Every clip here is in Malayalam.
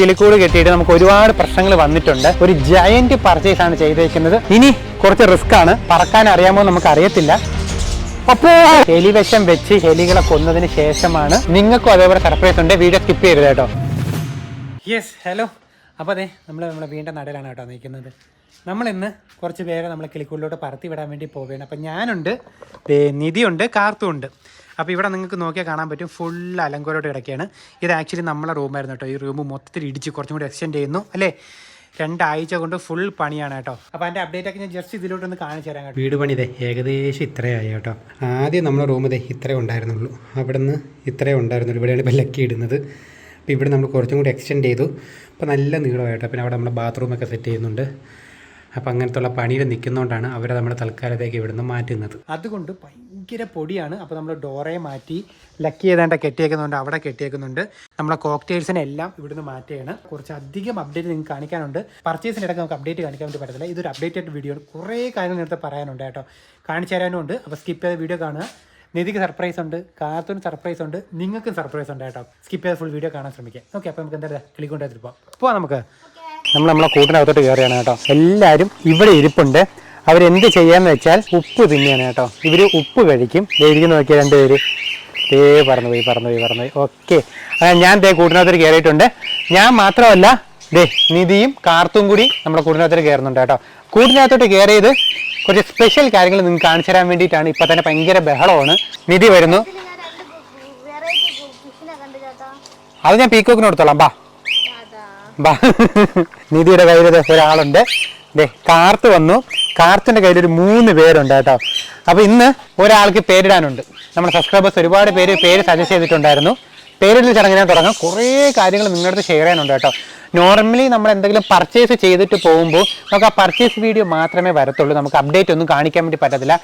കിളിക്കൂട് കെട്ടിയിട്ട് നമുക്ക് ഒരുപാട് പ്രശ്നങ്ങൾ വന്നിട്ടുണ്ട്. ഒരു ജയന്റ് പർച്ചേസ് ആണ് ചെയ്തേക്കുന്നത്. ഇനി കുറച്ച് റിസ്ക് ആണ്. പറക്കാൻ അറിയാമോ നമുക്ക് അറിയത്തില്ല. അപ്പോ എലിവശം വെച്ച് എലികളെ കൊന്നതിന് ശേഷമാണ് നിങ്ങൾക്കും അതേപോലെ സർപ്രൈസ് ഉണ്ട്. വീഡിയോ സ്കിപ്പ് ചെയ്യരുത് കേട്ടോ. യെസ് ഹലോ അപ്പോൾ അതെ നമ്മൾ നമ്മുടെ വീണ്ടും നടയിലാണ് കേട്ടോ നിൽക്കുന്നത്. നമ്മൾ ഇന്ന് കുറച്ച് പേരെ നമ്മൾ കിളിക്കൂടിലോട്ട് പറത്തി വിടാൻ വേണ്ടി പോവുകയാണ്. അപ്പം ഞാനുണ്ട് നിധിയുണ്ട് കാർത്തുണ്ട് അപ്പോൾ ഇവിടെ നിങ്ങൾക്ക് നോക്കിയാൽ കാണാൻ പറ്റും ഫുൾ അലങ്കോലോട്ട് കിടക്കുകയാണ്. ഇത് ആക്ച്വലി നമ്മളെ റൂമായിരുന്നു കേട്ടോ. ഈ റൂം മൊത്തത്തിൽ ഇടിച്ച് കുറച്ചും കൂടി എക്സ്റ്റെൻഡ് ചെയ്യുന്നു അല്ലേ? രണ്ടാഴ്ച കൊണ്ട് ഫുൾ പണിയാണ് കേട്ടോ. അപ്പോൾ അതിന്റെ അപ്ഡേറ്റ് ഒക്കെ ഞാൻ ജസ്റ്റ് ഇതിലോട്ടൊന്ന് കാണിച്ചു തരാം കേട്ടോ. വീട് പണി ഇതേ ഏകദേശം ഇത്രയായി കേട്ടോ. ആദ്യം നമ്മുടെ റൂം ഇതേ ഇത്രേ ഉണ്ടായിരുന്നുള്ളൂ. അവിടെ നിന്ന് ഇത്രേ ഉണ്ടായിരുന്നുള്ളൂ. ഇവിടെയാണ് ഇപ്പോൾ ലക്കി ഇടുന്നത്. അപ്പോൾ ഇവിടെ നമ്മൾ കുറച്ചും കൂടി എക്സ്റ്റെൻഡ് ചെയ്തു. അപ്പോൾ നല്ല നീളമായിട്ടോ. പിന്നെ അവിടെ നമ്മുടെ ബാത്റൂമൊക്കെ സെറ്റ് ചെയ്യുന്നുണ്ട്. അപ്പോൾ അങ്ങനത്തുള്ള പണിയിൽ നിൽക്കുന്നതുകൊണ്ടാണ് അവരെ നമ്മൾ തൽക്കാലത്തേക്ക് ഇവിടുന്ന് മാറ്റുന്നത്. അതുകൊണ്ട് ഭയങ്കര പൊടിയാണ്. അപ്പോൾ നമ്മൾ ഡോറയെ മാറ്റി ലക്കി ഏതാണ്ട് കെട്ടിയേക്കുന്നുണ്ട് അവിടെ കെട്ടിയേക്കുന്നുണ്ട്. നമ്മളെ കോക്ടെയിൽസിനെ എല്ലാം ഇവിടുന്ന് മാറ്റുകയാണ്. കുറച്ച് അധികം അപ്ഡേറ്റ് നിങ്ങൾക്ക് കാണിക്കാനുണ്ട്. പർച്ചേസിന്റെ ഇടയ്ക്ക് നമുക്ക് അപ്ഡേറ്റ് കാണിക്കാൻ വേണ്ടി പറ്റത്തില്ല. ഇതൊരു അപ്ഡേറ്റഡ് വീഡിയോ കുറേ കാര്യങ്ങൾ നേരത്തെ പറയാനുണ്ട് കേട്ടോ. കാണിച്ചു തരാനും ഉണ്ട് അപ്പോൾ സ്കിപ്പ് ചെയ്ത വീഡിയോ കാണുക. നിധിക്ക് സർപ്രൈസ് ഉണ്ട്. കാർത്തൂന് സർപ്രൈസ് ഉണ്ട്. നിങ്ങൾക്കും സർപ്രൈസ് ഉണ്ട് കേട്ടോ. സ്കിപ്പ് ചെയ്ത ഫുൾ വീഡിയോ കാണാൻ ശ്രമിക്കാം ഓക്കെ അപ്പോൾ നമുക്ക് എന്തായാലും ക്ലിക്ക് എടുത്തിട്ട് പോവാം. പോവാം നമുക്ക്. നമ്മൾ നമ്മളെ കൂട്ടിനകത്തോട്ട് കയറിയാണ് കേട്ടോ. എല്ലാവരും ഇവിടെ ഇരിപ്പുണ്ട്. അവരെന്ത് ചെയ്യാന്ന് വെച്ചാൽ ഉപ്പ് തിന്നെയാണ് കേട്ടോ. ഇവർ ഉപ്പ് കഴിക്കും. ഇരിക്കുന്ന നോക്കിയ രണ്ടുപേര്. ദേ പറന്നു പോയി പറന്നു പോയി പറന്നു പോയി. ഓക്കെ. ഞാൻ ദേ കൂട്ടിനകത്തോട്ട് കയറിയിട്ടുണ്ട്. ഞാൻ മാത്രമല്ല ദേ നിധിയും കാർത്തും കൂടി നമ്മുടെ കൂട്ടിനകത്തോട്ട് കയറുന്നുണ്ട് കേട്ടോ. കൂട്ടിനകത്തോട്ട് കയറിയത് കുറച്ച് സ്പെഷ്യൽ കാര്യങ്ങൾ നിങ്ങൾക്ക് കാണിച്ചു തരാൻ വേണ്ടിയിട്ടാണ്. ഇപ്പം തന്നെ ഭയങ്കര ബഹളമാണ്. നിധി വരുന്നു. അത് ഞാൻ പീക്കോക്കിന് കൊടുത്തോളാം. ബാ. നിധിയുടെ കയ്യിൽ ഒരാളുണ്ട്. ദേ കാർത്ത് വന്നു. കാർത്തിന്റെ കയ്യിൽ ഒരു മൂന്ന് പേരുണ്ട് കേട്ടോ. അപ്പോൾ ഇന്ന് ഒരാൾക്ക് പേരിടാനുണ്ട്. നമ്മുടെ സബ്സ്ക്രൈബേഴ്സ് ഒരുപാട് പേര് പേര് സജസ്റ്റ് ചെയ്തിട്ടുണ്ടായിരുന്നു. പേരിടൽ ചടങ്ങിനെ തുടങ്ങാം. കുറേ കാര്യങ്ങൾ നിങ്ങളുടെ അടുത്ത് ഷെയർ ചെയ്യാനുണ്ട് കേട്ടോ. നോർമലി നമ്മൾ എന്തെങ്കിലും പർച്ചേസ് ചെയ്തിട്ട് പോകുമ്പോൾ നമുക്ക് ആ പർച്ചേസ് വീഡിയോ മാത്രമേ വരത്തുള്ളൂ. നമുക്ക് അപ്ഡേറ്റ് ഒന്നും കാണിക്കാൻ വേണ്ടി പറ്റത്തില്ല.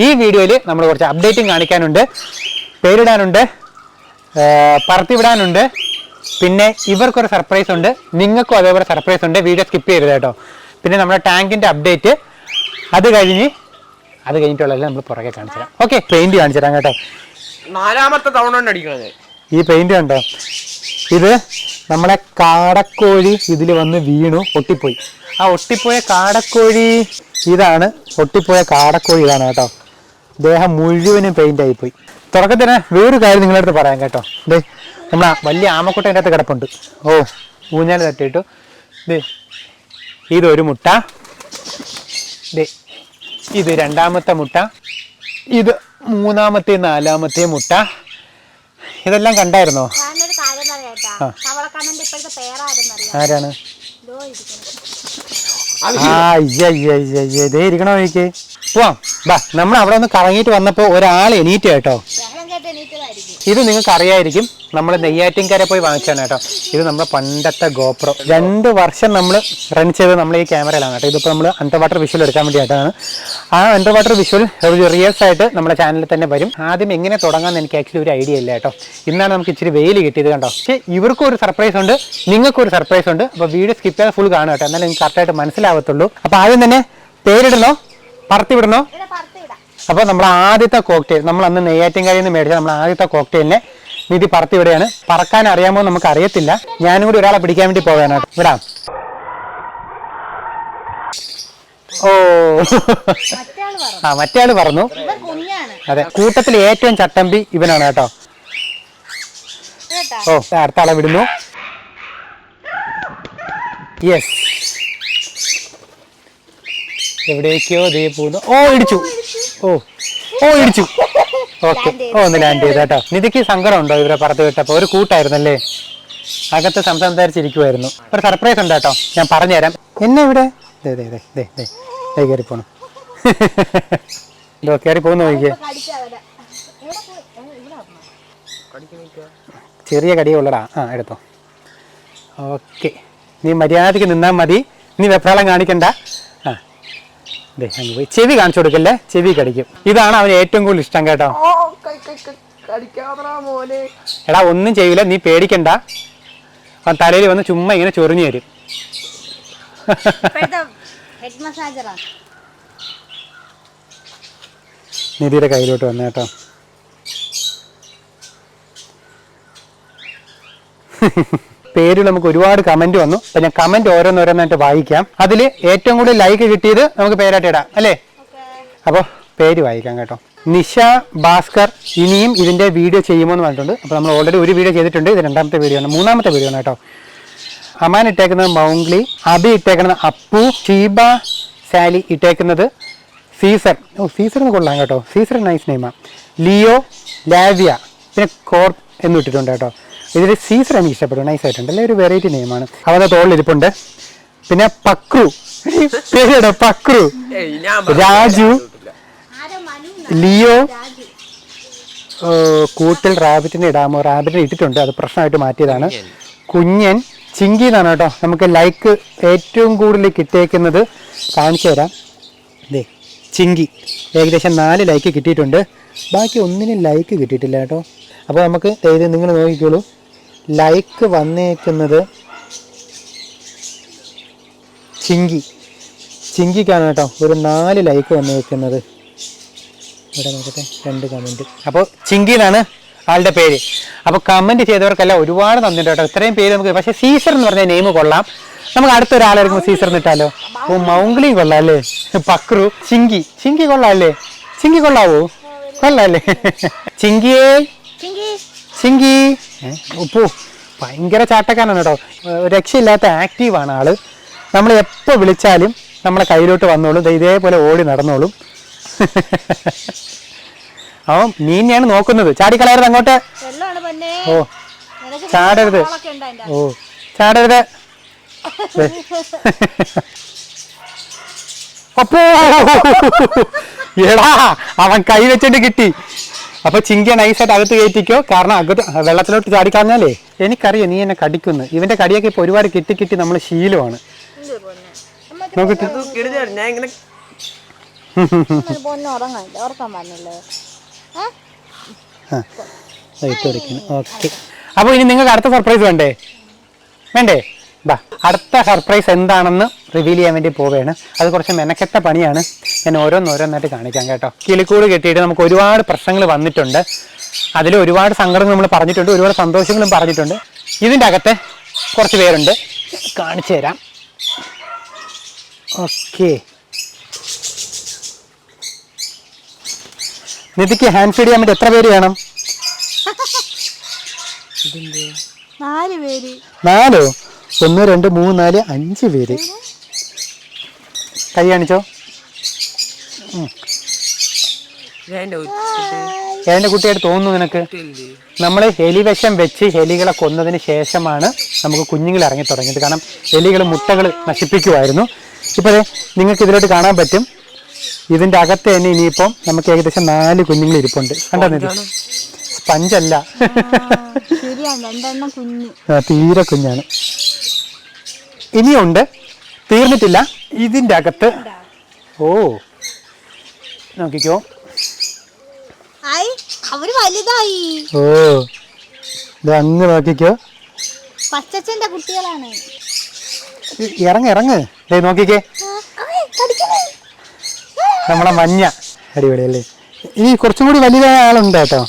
ഈ വീഡിയോയിൽ നമ്മൾ കുറച്ച് അപ്ഡേറ്റും കാണിക്കാനുണ്ട്. പേരിടാനുണ്ട്. പറത്തിവിടാനുണ്ട്. പിന്നെ ഇവർക്കൊരു സർപ്രൈസ് ഉണ്ട്. നിങ്ങൾക്കും അതേപോലെ സർപ്രൈസ് ഉണ്ട്. വീഡിയോ സ്കിപ്പ് ചെയ്യരുത് കേട്ടോ. പിന്നെ നമ്മുടെ ടാങ്കിന്റെ അപ്ഡേറ്റ് അത് കഴിഞ്ഞ് അത് കഴിഞ്ഞിട്ടുള്ളതെല്ലാം നമ്മൾ പുറകെ കാണിച്ചു തരാം. ഓക്കെ പെയിന്റ് കാണിച്ചു തരാം കേട്ടോ. നാലാമത്തെ തവണ കൊണ്ട് അടിക്കണത് ഈ പെയിന്റ് കണ്ടോ? ഇത് നമ്മളെ കാടക്കോഴി ഇതിൽ വന്ന് വീണു ഒട്ടിപ്പോയി. ആ ഒട്ടിപ്പോയ കാടക്കോഴി ഇതാണ്. ഒട്ടിപ്പോയ കാടക്കോഴി ഇതാണ് കേട്ടോ. ദേഹം മുഴുവനും പെയിന്റ് ആയിപ്പോയി. തുടക്കത്തിന് വേറൊരു കാര്യം നിങ്ങളുടെ അടുത്ത് പറയാം കേട്ടോ. ദേ നമ്മളാ വലിയ ആമക്കുട്ട അതിന്റെ അകത്ത് കിടപ്പുണ്ട്. ഓ ഊഞ്ഞാൽ തട്ടിയിട്ടു. ദേ ഇതൊരു മുട്ട. ദേ ഇത് രണ്ടാമത്തെ മുട്ട. ഇത് മൂന്നാമത്തെ നാലാമത്തെ മുട്ട. ഇതെല്ലാം കണ്ടായിരുന്നോ? ആരാണ്? ഇരിക്കണോ എനിക്ക് പോവാം. ബാ നമ്മൾ അവിടെ ഒന്ന് കറങ്ങിയിട്ട് വന്നപ്പോൾ ഒരാൾ എണീറ്റ് കേട്ടോ. ഇത് നിങ്ങൾക്ക് അറിയായിരിക്കും നമ്മൾ നെയ്യാറ്റിൻകര പോയി വാങ്ങിച്ചാണ് കേട്ടോ. ഇത് നമ്മുടെ പണ്ടത്തെ ഗോപ്രോ. രണ്ട് വർഷം നമ്മൾ റൺ ചെയ്തത് നമ്മൾ ഈ ക്യാമറയിലാണ് കേട്ടോ. ഇതിപ്പോൾ നമ്മൾ അണ്ടർ വാട്ടർ വിഷ്വൽ എടുക്കാൻ വേണ്ടിയിട്ടാണ് ആ അണ്ടർ വാട്ടർ വിഷ്വൽ ഒരു റിയൽസ് ആയിട്ട് നമ്മുടെ ചാനലിൽ തന്നെ വരും. ആദ്യം എങ്ങനെ തുടങ്ങാമെന്ന് എനിക്ക് ആക്ച്വലി ഒരു ഐഡിയ ഇല്ല കേട്ടോ. ഇന്നാണ് നമുക്ക് ഇച്ചിരി വെയിൽ കിട്ടിയത് കേട്ടോ പക്ഷേ ഇവർക്കും ഒരു സർപ്രൈസ് ഉണ്ട്. നിങ്ങൾക്കും ഒരു സർപ്രൈസ് ഉണ്ട്. അപ്പോൾ വീഡിയോ സ്കിപ്പ് ചെയ്യാതെ ഫുൾ കാണുക കേട്ടോ. എന്നാലും നിങ്ങൾക്ക് കറക്റ്റായിട്ട് മനസ്സിലാവത്തുള്ളൂ. അപ്പോൾ ആദ്യം തന്നെ പേരിടണോ? പറത്തിവിടണോ? പറത്തി വിടാം അപ്പോൾ നമ്മൾ ആദ്യത്തെ കോക്ടെയിൽ നമ്മൾ അന്ന് നെയ്യാറ്റിൻകരയിൽ നിന്ന് മേടിച്ച നമ്മൾ ആദ്യത്തെ കോക്ടെയിലിനെ നിധി പറത്തി വിടുകയാണ് പറക്കാൻ അറിയാമോ എന്ന് നമുക്ക് അറിയത്തില്ല. ഞാനും കൂടി ഒരാളെ പിടിക്കാൻ വേണ്ടി പോകാനാണ്. വിടാം ഓ. ആ മറ്റേ ആൾ പറഞ്ഞു അതെ കൂട്ടത്തിൽ ഏറ്റവും ചട്ടമ്പി ഇവനാണ് കേട്ടോ. ഓ അടുത്ത ആളെ വിടുന്നു. യെസ് എവിടേക്കോ ദേ പോകുന്നു ഓ ഇടിച്ചു. ഓ. ഓ ഇടിച്ചു. ഓക്കെ. ഓ ഒന്ന് ലാൻഡ് ചെയ്ത കേട്ടോ. നിധിക്ക് സങ്കടം ഉണ്ടോ ഇവരെ പറത്ത് വിട്ടപ്പോ? ഒരു കൂട്ടായിരുന്നല്ലേ? അകത്ത് സംസാരിച്ചിരിക്കുമായിരുന്നു ഒരു സർപ്രൈസ് ഉണ്ട് കേട്ടോ. ഞാൻ പറഞ്ഞുതരാം. എന്നെ ഇവിടെ? കയറി പോണു. ഇതോ കയറി പോകുന്നു നോക്കിയേ? ചെറിയ കടിയേ ഉള്ളടാ ആ എടുത്തോ. ഓക്കെ. നീ മര്യാദയ്ക്ക് നിന്നാൽ മതി. നീ വെപ്രാളം കാണിക്കണ്ട. അങ്ങ് പോയി. ചെവി കാണിച്ചു കൊടുക്കല്ലേ? ചെവി കടിക്കും. ഇതാണ് അവന് ഏറ്റവും കൂടുതൽ ഇഷ്ടം കേട്ടോ. ഓ കൈ കൈ കൈ. മോനെ. എടാ ഒന്നും ചെയ്യില്ല നീ പേടിക്കണ്ട. അവൻ തലയിൽ വന്ന് ചുമ്മാ ഇങ്ങനെ ചൊറിഞ്ഞു തരും നിധിയുടെ കയ്യിലോട്ട് വന്നു കേട്ടോ. പേരിൽ നമുക്ക് ഒരുപാട് കമന്റ് വന്നു. അപ്പൊ ഞാൻ കമന്റ് ഓരോന്നോരോന്നായിട്ട് വായിക്കാം. അതിൽ ഏറ്റവും കൂടുതൽ ലൈക്ക് കിട്ടിയത് നമുക്ക് പേരായിട്ട് ഇടാം അല്ലേ? അപ്പോൾ പേര് വായിക്കാം കേട്ടോ. നിഷ ഭാസ്കർ ഇനിയും ഇതിന്റെ വീഡിയോ ചെയ്യുമോ എന്ന് പറഞ്ഞിട്ടുണ്ട്. അപ്പോൾ നമ്മൾ ഓൾറെഡി ഒരു വീഡിയോ ചെയ്തിട്ടുണ്ട്. ഇത് രണ്ടാമത്തെ വീഡിയോ ആണ്. മൂന്നാമത്തെ വീഡിയോ ആണ് കേട്ടോ. അമാൻ ഇട്ടേക്കുന്നത് മൗംഗ്ലി അബി ഇട്ടേക്കുന്നത് അപ്പു ഷീബ സാലി ഇട്ടേക്കുന്നത് സീസർ ഓ സീസർ കൊള്ളാം കേട്ടോ. സീസർ നൈസ് നെയ്മാണ് ലിയോ ലാവിയ പിന്നെ കോർ എന്ന് ഇട്ടിട്ടുണ്ട് കേട്ടോ. ഇതിൽ സീസർ എനിക്ക് ഇഷ്ടപ്പെട്ടു നൈസ് ആയിട്ടുണ്ട്. അല്ലേ? ഒരു വെറൈറ്റി നെയിമാണ് അവന്റെ തോളിലിരിപ്പുണ്ട് പിന്നെ പക്രു. പേരുടെ പക്രു. ഞാൻ രാജു. ആരോ മനു ലിയോ. കൂട്ടിൽ റാബിറ്റിനെ ഇടാമോ? റാബിറ്റിനെ ഇട്ടിട്ടുണ്ട്. അത് പ്രശ്നമായിട്ട് മാറ്റിയതാണ്. കുഞ്ഞൻ. ചിങ്കി എന്നാണ് കേട്ടോ. നമുക്ക് ലൈക്ക് ഏറ്റവും കൂടുതൽ കിട്ടിയേക്കുന്നത് കാണിച്ചു തരാം. ദേ ചിങ്കി. ഏകദേശം നാല് ലൈക്ക് കിട്ടിയിട്ടുണ്ട്. ബാക്കി ഒന്നിനും ലൈക്ക് കിട്ടിയിട്ടില്ല കേട്ടോ. അപ്പോൾ നമുക്ക് ഇത് നിങ്ങൾ നോക്കിക്കോളൂ. ലൈക്ക് വന്നേക്കുന്നത് ചിങ്കി. ചിങ്കിക്കാണ് കേട്ടോ. ഒരു നാല് ലൈക്ക് വന്നേക്കുന്നത്. ഇവിടെ നോക്കട്ടെ രണ്ട് കമന്റ് അപ്പോൾ ചിങ്കിയിലാണ് ആളുടെ പേര്. അപ്പോൾ കമന്റ് ചെയ്തവർക്കെല്ലാം ഒരുപാട് നന്ദിയുണ്ട് കേട്ടോ. ഇത്രയും പേര് നമുക്ക് പക്ഷേ സീസർ എന്ന് പറഞ്ഞ നെയിം കൊള്ളാം. നമുക്ക് അടുത്ത ഒരാളായിരിക്കും സീസർ എന്നിട്ടാലോ ഓ മൗംഗ്ലി കൊള്ളാം അല്ലേ? പക്രു ചിങ്കി. ചിങ്കി കൊള്ളാം അല്ലേ? ചിങ്കി കൊള്ളാവോ? കൊള്ളാം അല്ലേ? ചിങ്കിയേ. ചിങ്കി ചിങ്കി ഉപ്പു. ഭയങ്കര ചാട്ടക്കാരനാണ് കേട്ടോ. രക്ഷയില്ലാത്ത ആക്റ്റീവാണ് ആൾ. നമ്മൾ എപ്പോൾ വിളിച്ചാലും നമ്മളെ കയ്യിലോട്ട് വന്നോളും. ഇതേപോലെ ഓടി നടന്നോളും. അവൻ മീനെയാണ് നോക്കുന്നത്. ചാടിക്കളയരുത് അങ്ങോട്ട്. ഓ ചാടരുത്. ഓ ചാടരുത്. അപ്പോ. എടാ അവൻ കൈ വെച്ചിട്ട് കിട്ടി. അപ്പൊ ചിങ്കിയ നൈസായിട്ട് അകത്ത് കയറ്റിക്കോ. കാരണം അകത്ത് വെള്ളത്തിലോട്ട് ചാടിക്കാഞ്ഞാലേ എനിക്കറിയാം നീ എന്നെ കടിക്കുന്നു. ഇവന്റെ കടിയൊക്കെ ഇപ്പൊ ഒരുപാട് കിട്ടി കിട്ടി നമ്മൾ ശീലമാണ്. അപ്പൊ നോക്കിട്ട് ഓക്കെ. അപ്പോൾ ഇനി നിങ്ങൾക്ക് അടുത്ത സർപ്രൈസ് വേണ്ടേ? വേണ്ടേ? ബാ അടുത്ത സർപ്രൈസ് എന്താണെന്ന് റിവീൽ ചെയ്യാൻ വേണ്ടി പോവുകയാണ്. അത് കുറച്ച് മെനക്കെട്ട പണിയാണ്. ഞാൻ ഓരോന്നോരോന്നായിട്ട് കാണിക്കാം കേട്ടോ. കിളിക്കൂട് കെട്ടിയിട്ട് നമുക്ക് ഒരുപാട് പ്രശ്നങ്ങൾ വന്നിട്ടുണ്ട്. അതിൽ ഒരുപാട് സങ്കടങ്ങൾ നമ്മൾ പറഞ്ഞിട്ടുണ്ട് ഒരുപാട് സന്തോഷങ്ങളും പറഞ്ഞിട്ടുണ്ട്. ഇതിന്റെ അകത്തെ കുറച്ച് പേരുണ്ട്. കാണിച്ചു തരാം. ഓക്കെ. നിധിക്ക് ഹാൻഡ് ഫീഡ് ചെയ്യാൻ വേണ്ടി എത്ര പേര് വേണം? നാല്? ഒന്ന് രണ്ട് മൂന്ന് നാല് അഞ്ച് പേര്. കൈ കാണിച്ചോ? ഏതിന്റെ കുട്ടിയായിട്ട് തോന്നുന്നു നിനക്ക്. നമ്മൾ എലിവിഷം വെച്ച് എലികളെ കൊന്നതിന് ശേഷമാണ് നമുക്ക് കുഞ്ഞുങ്ങൾ ഇറങ്ങി തുടങ്ങിയത്. കാരണം എലികൾ മുട്ടകൾ നശിപ്പിക്കുമായിരുന്നു. ഇപ്പോൾ നിങ്ങൾക്ക് ഇതിലോട്ട് കാണാൻ പറ്റും. ഇതിന്റെ അകത്ത് തന്നെ ഇനിയിപ്പം നമുക്ക് ഏകദേശം നാല് കുഞ്ഞുങ്ങൾ ഇരിപ്പുണ്ട്. കണ്ടോ സ്പഞ്ചല്ല. ശരിയാണ്. രണ്ടെണ്ണം കുഞ്ഞ്. തീരെ കുഞ്ഞാണ്. ഇനിയുണ്ട്. തീർന്നിട്ടില്ല. ഇതിന്റെ അകത്ത്. ഓ. നോക്കിക്കോ. അവർ വലുതായി. ഓ. ഇത് അങ്ങ് നോക്കിക്കോ. പച്ചച്ചന്റെ കുട്ടികളാണ്. ഇറങ്ങ് ഇറങ്ങ്. ദേ നോക്കിക്കേ. നമ്മളെ മഞ്ഞ. അടിപൊളിയല്ലേ. ഇനി കുറച്ചും കൂടി വലിയ ആളുണ്ട് കേട്ടോ.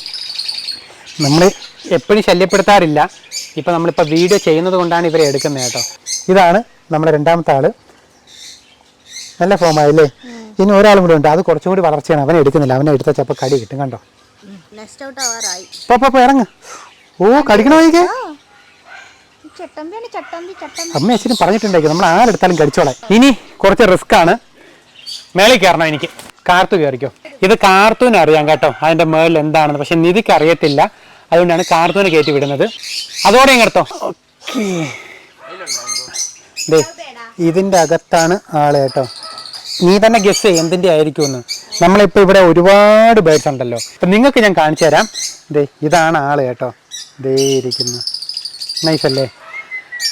നമ്മൾ എപ്പോഴും ശല്യപ്പെടുത്താറില്ല. ഇപ്പം നമ്മളിപ്പോൾ വീഡിയോ ചെയ്യുന്നത് കൊണ്ടാണ് ഇവരെ എടുക്കുന്നത് കേട്ടോ. ഇതാണ് നമ്മുടെ രണ്ടാമത്തെ ആൾ. നല്ല ഫോമായല്ലേ ഇനി ഒരാളും കൂടി ഉണ്ട്. അത് കുറച്ചും കൂടി വളർച്ചയാണ്. അവനെ എടുക്കുന്നില്ല. അവനെ എടുത്ത ചപ്പ കടി കിട്ടും കണ്ടോ? നെക്സ്റ്റ് ഔട്ട് ആവാറായി. പോ പോ, പോ ഇറങ്ങ്. ഓ കടിക്കണോ ചട്ടമ്പി അമ്മ അച്ഛനും പറഞ്ഞിട്ടുണ്ടായിരിക്കും. നമ്മൾ ആരെടുത്താലും കടിച്ചോളാം. ഇനി കുറച്ച് റിസ്ക് ആണ്. മേളിൽ കയറണം എനിക്ക്? കാർത്തു കയറിക്കോ. ഇത് കാർത്തൂന് അറിയാം കേട്ടോ. അതിന്റെ മേളിൽ എന്താണെന്ന്. പക്ഷെ നിധിക്ക് അറിയത്തില്ല. അതുകൊണ്ടാണ് കാർത്തൂനെ കയറ്റി വിടുന്നത്. അതോടെ ഇങ്ങെടുത്തോ ഓക്കേ. ദേ ഇതിന്റെ അകത്താണ് ആളെ കേട്ടോ. നീ തന്നെ ഗസ് ചെയ്യും എന്തിന്റെ ആയിരിക്കുമെന്ന്. നമ്മളിപ്പോ ഇവിടെ ഒരുപാട് ബേഡ്സ് ഉണ്ടല്ലോ. അപ്പൊ നിങ്ങൾക്ക് ഞാൻ കാണിച്ചു തരാം. ദേ ഇതാണ് ആൾ കേട്ടോ. ദേ ഇരിക്കുന്നു. നൈസല്ലേ അല്ലേ?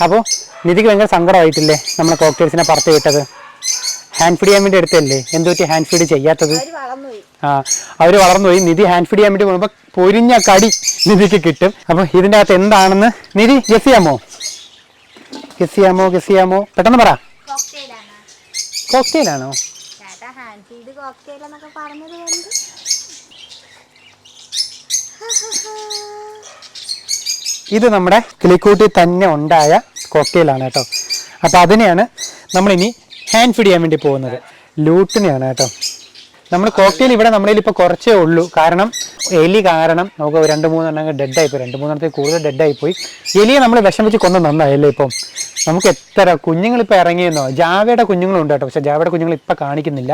അപ്പോൾ നിധിക്ക് ഭയങ്കര സങ്കടമായിട്ടില്ലേ നമ്മളെ കോക്ടേഴ്സിനെ പറത്തി വിട്ടത്? ഹാൻഡ് ഫീഡ് ചെയ്യാൻ വേണ്ടി എടുത്തല്ലേ എന്തുപറ്റി ഹാൻഡ് ഫീഡ് ചെയ്യാത്തത്? ആ അവർ വളർന്നുപോയി നിധി ഹാൻഡ് ഫീഡ് ചെയ്യാൻ വേണ്ടി പോകുമ്പോൾ പൊരിഞ്ഞ കടി നിധിക്ക് കിട്ടും. അപ്പോൾ ഇതിന്റെ അകത്ത് എന്താണെന്ന്? നിധി ഗസ് ചെയ്യാമോ? ഗസ് ചെയ്യാമോ? ഗസ് ചെയ്യാമോ? പെട്ടെന്ന് പറ. കോക്ടെയിലാണ് ഇത് നമ്മുടെ കിളിക്കൂട്ടി തന്നെ ഉണ്ടായ കോക്ടെയിലാണ് കേട്ടോ. അപ്പോൾ അതിനെയാണ് നമ്മളിനി ഹാൻഡ് ഫീഡ് ചെയ്യാൻ വേണ്ടി പോകുന്നത്. ലൂട്ടിനെയാണ് കേട്ടോ. നമ്മൾ കോക്ടെയിൽ ഇവിടെ നമ്മുടെ ഇപ്പോൾ കുറച്ചേ ഉള്ളൂ. കാരണം എലി കാരണം നമുക്ക് രണ്ട് മൂന്നെണ്ണം ഡെഡ് ആയിപ്പോയി. രണ്ട് മൂന്നെണ്ണത്തിൽ കൂടുതൽ ഡെഡ് ആയിപ്പോയി. എലിയെ നമ്മൾ വിഷം വെച്ച് കൊന്ന നന്നായല്ലേ ഇപ്പം? നമുക്ക് എത്ര കുഞ്ഞുങ്ങൾ ഇപ്പൊ ഇറങ്ങിയെന്നോ? ജാവയുടെ കുഞ്ഞുങ്ങളുണ്ട് കേട്ടോ. പക്ഷെ ജാവയുടെ കുഞ്ഞുങ്ങൾ ഇപ്പൊ കാണിക്കുന്നില്ല.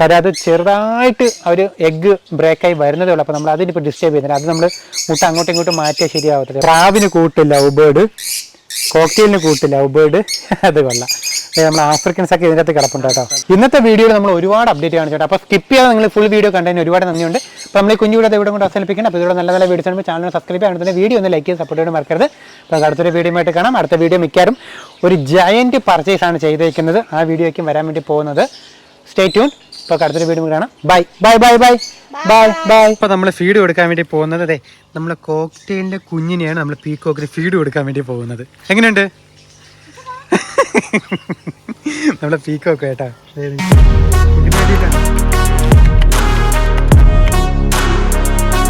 കാരണം അത് ചെറുതായിട്ട് ഒരു എഗ്ഗ് ബ്രേക്കായി വരുന്നതേ ഉള്ളൂ. അപ്പോൾ നമ്മൾ അതിനിപ്പോൾ ഡിസ്റ്റർബ് ചെയ്യുന്നില്ല. അത് നമ്മൾ മുട്ട അങ്ങോട്ടും ഇങ്ങോട്ടും മാറ്റിയാൽ ശരിയാവത്തില്ല. പ്രാവിന് കൂട്ടില്ല ഉബേഡ് കോക്ടെയിലിന് കൂട്ടില്ല ഉബേഡ് അത് കൊള്ളാം. ദേ നമ്മൾ ആഫ്രിക്കൻസ് ഒക്കെ ഇതിനകത്ത് കിടപ്പുണ്ട് കേട്ടോ. ഇന്നത്തെ വീഡിയോയിൽ നമ്മൾ ഒരുപാട് അപ്ഡേറ്റ് കാണിച്ചു കേട്ടോ. അപ്പോൾ സ്കിപ്പ് ചെയ്യാതെ നിങ്ങൾ ഫുൾ വീഡിയോ കണ്ടതിന് ഒരുപാട് നന്ദിയുണ്ട്. അപ്പോൾ നമ്മൾ ഈ കുഞ്ഞു കൂടെ ഇവിടെ കൊണ്ട് അവസാനിപ്പിക്കണം അപ്പോൾ ഇതിലൂടെ നല്ല നല്ല വീഡിയോ ആണെങ്കിൽ ചാനൽ സബ്സ്ക്രൈബ് ചെയ്യാൻ തന്നെ വീഡിയോ ഒന്ന് ലൈക്ക് ചെയ്ത് സപ്പോർട്ട് ചെയ്യാൻ മറക്കരുത്. അപ്പോൾ അടുത്തൊരു വീഡിയോ ആയിട്ട് കാണാം. അടുത്ത വീഡിയോ മിക്കാറും ഒരു ജയന്റ് പർച്ചേസ് ആണ് ചെയ്തേക്കുന്നത്. ആ വീഡിയോയ്ക്കും വരാൻ വേണ്ടി പോകുന്നത്. സ്റ്റേ ട്യൂൺ ഇപ്പോൾ അടുത്തൊരു വീഡിയോ കാണാം. Bye bye bye bye bye bye ഇപ്പോൾ നമ്മൾ ഫീഡ് കൊടുക്കാൻ വേണ്ടി പോകുന്നത് അതെ നമ്മളെ കോക്ടെയിലിന്റെ കുഞ്ഞിനെയാണ് നമ്മൾ പീക്കോക്കിന് ഫീഡ് കൊടുക്കാൻ വേണ്ടി പോകുന്നത്. എങ്ങനെയുണ്ട്? നമ്മളെ പീക്കോക്ക് കേട്ടാ.